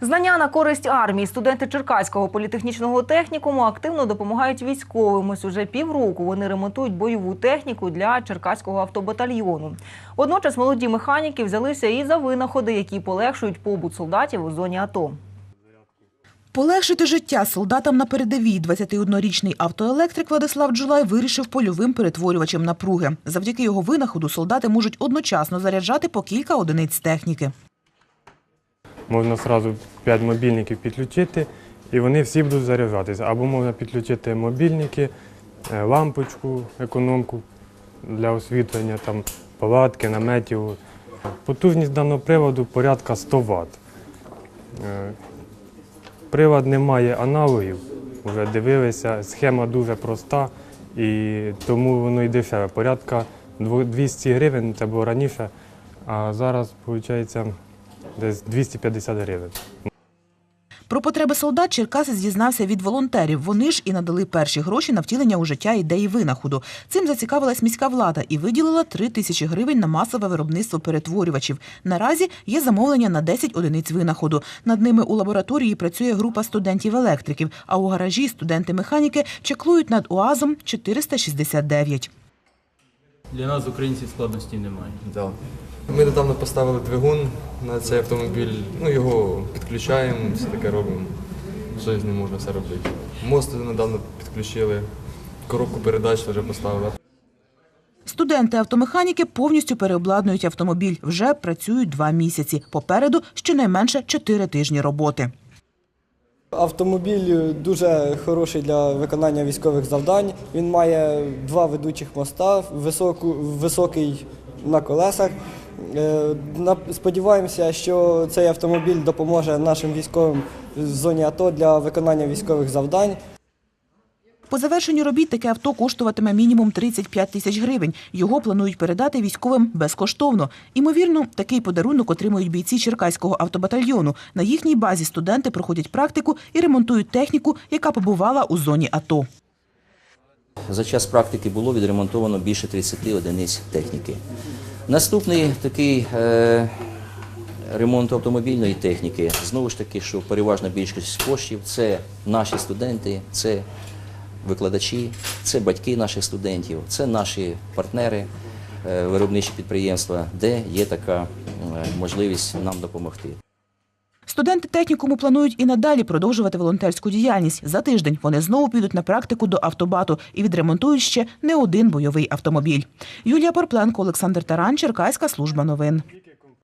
Знання на користь армії студенти Черкаського політехнічного технікуму активно допомагають військовим. Ось уже півроку вони ремонтують бойову техніку для Черкаського автобатальйону. Водночас молоді механіки взялися і за винаходи, які полегшують побут солдатів у зоні АТО. Полегшити життя солдатам на передовій 21-річний автоелектрик Владислав Джулай вирішив польовим перетворювачем напруги. Завдяки його винаходу солдати можуть одночасно заряджати по кілька одиниць техніки. Можна одразу 5 мобільників підключити, і вони всі будуть заряджатися. Або можна підключити мобільники, е, лампочку, економку для освітлення, там, палатки, наметів. Потужність даного приводу порядка 100 Вт. Е, Привод не має аналогів, вже дивилися, схема дуже проста і тому воно і дешеве. Порядка 200 гривень, це було раніше, а зараз, виходить, десь 250 гривень. Про потреби солдат Черкасець дізнався від волонтерів. Вони ж і надали перші гроші на втілення у життя ідеї винаходу. Цим зацікавилась міська влада і виділила 3 тисячі гривень на масове виробництво перетворювачів. Наразі є замовлення на 10 одиниць винаходу. Над ними у лабораторії працює група студентів-електриків, а у гаражі студенти-механіки чеклують над УАЗом 469. Для нас, українців, складностей немає. Да. Ми недавно поставили двигун на цей автомобіль, ну його підключаємо, все таке робимо. Що з ним можна все робити. Мост недавно підключили, коробку передач вже поставили. Студенти-автомеханіки повністю переобладнують автомобіль. Вже працюють два місяці. Попереду щонайменше чотири тижні роботи. Автомобіль дуже хороший для виконання військових завдань. Він має два ведучих моста, високу, високий на колесах. Е, Сподіваємося, що цей автомобіль допоможе нашим військовим в зоні АТО для виконання військових завдань. По завершенню робіт таке авто коштуватиме мінімум 35 тисяч гривень. Його планують передати військовим безкоштовно. Імовірно, такий подарунок отримують бійці Черкаського автобатальйону. На їхній базі студенти проходять практику і ремонтують техніку, яка побувала у зоні АТО. За час практики було відремонтовано більше 30 одиниць техніки. Наступний такий е, ремонт автомобільної техніки, знову ж таки, що переважна більшість коштів це наші студенти, це викладачі, це батьки наших студентів, це наші партнери, е, виробничі підприємства, де є така е, можливість нам допомогти. Студенти технікуму планують і надалі продовжувати волонтерську діяльність. За тиждень вони знову підуть на практику до автобату і відремонтують ще не один бойовий автомобіль. Юлія Порпленко, Олександр Таран, Черкаська служба новин.